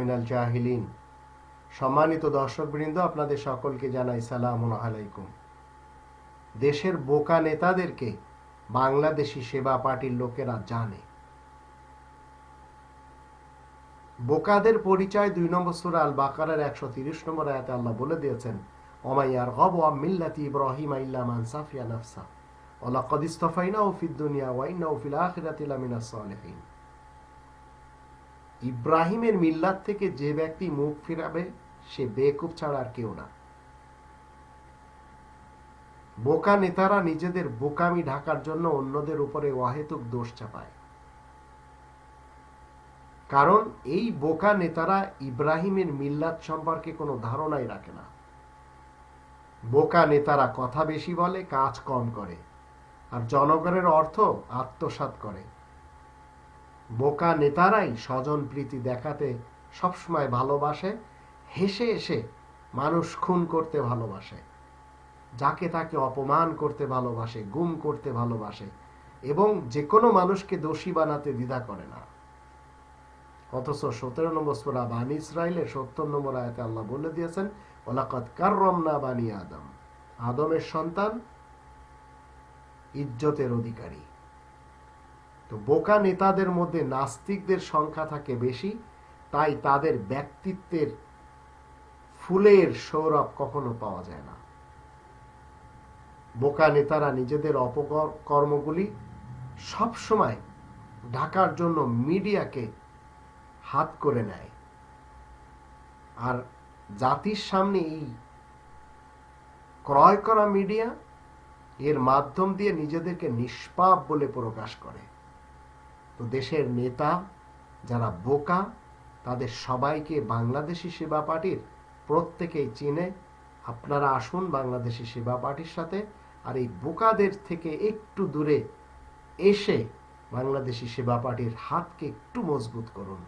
মিনাল জাহিলিন। সম্মানিত দর্শকবৃন্দ, আপনাদের সকলকে জানাই সালাম আলাইকুম। দেশের বোকা নেতাদেরকে বাংলাদেশি সেবা পার্টির লোকেরা জানে। বোকাদের পরিচয় দুই নম্বর সুরা আল বাকারের একশো তিরিশ নম্বর আয়াতে আল্লাহ বলে দিয়েছেন ওমাইয়ার গব ওয়া মিল্লাতি ইব্রাহিম ইল্লা মান সাফিয়া নাফসা। ওলা কদিস্তফাইনা ও ফিদ দুনিয়া ওয়াইনা ও ফিল আখিরাতি লামিনাস সালিহিন ইব্রাহিমের মিল্লাত থেকে যে ব্যক্তি মুখ ফিরাবে, সে বেকুব ছাড়া আর কেউ না। বোকা নেতারা নিজেদের বোকামি ঢাকার জন্য অন্যদের উপরে অহেতুক দোষ চাপায়। কারণ এই বোকা নেতারা ইব্রাহিমের মিল্লাত সম্পর্কে কোনো ধারণাই রাখে না। বোকা নেতারা কথা বেশি বলে, কাজ কম করে, আর জনগণের অর্থ আত্মসাত করে। বোকা নেতারাই স্বজন প্রীতি দেখাতে সবসময় ভালোবাসে, হেসে এসে মানুষ খুন করতে ভালোবাসে। যাকে তাকে অপমান করতে ভালোবাসে, গুম করতে ভালোবাসে এবং যে কোনো মানুষকে দোষী বানাতে দ্বিধা করে না। অথচ সতেরো নম্বর সুরা বানি ইসরায়েলের সত্তর নম্বর আয়তে আল্লাহ বলে দিয়েছেন ওলাকাত কার রমনা বানি আদম। আদমের সন্তান ইজ্জতের অধিকারী। তো বোকা নেতাদের মধ্যে নাস্তিকদের সংখ্যা থাকে বেশি, তাই তাদের ব্যক্তিত্বের ফুলের সৌরভ কখনো পাওয়া যায় না। বোকা নেতারা নিজেদের অপকর্মগুলি সবসময় ঢাকার জন্য মিডিয়াকে হাত করে নেয়। আর জাতির সামনে এই ক্রয় করা মিডিয়া এর মাধ্যম দিয়ে নিজেদেরকে নিষ্পাপ বলে প্রকাশ করে। তো দেশের নেতা যারা বোকা, তাদের সবাইকে বাংলাদেশি সেবা পার্টির প্রত্যেকেই চিনে। আপনারা আসুন বাংলাদেশি সেবা পার্টির সাথে আর এই বোকাদের থেকে একটু দূরে এসে বাংলাদেশি সেবা পার্টির হাতকে একটু মজবুত করুন।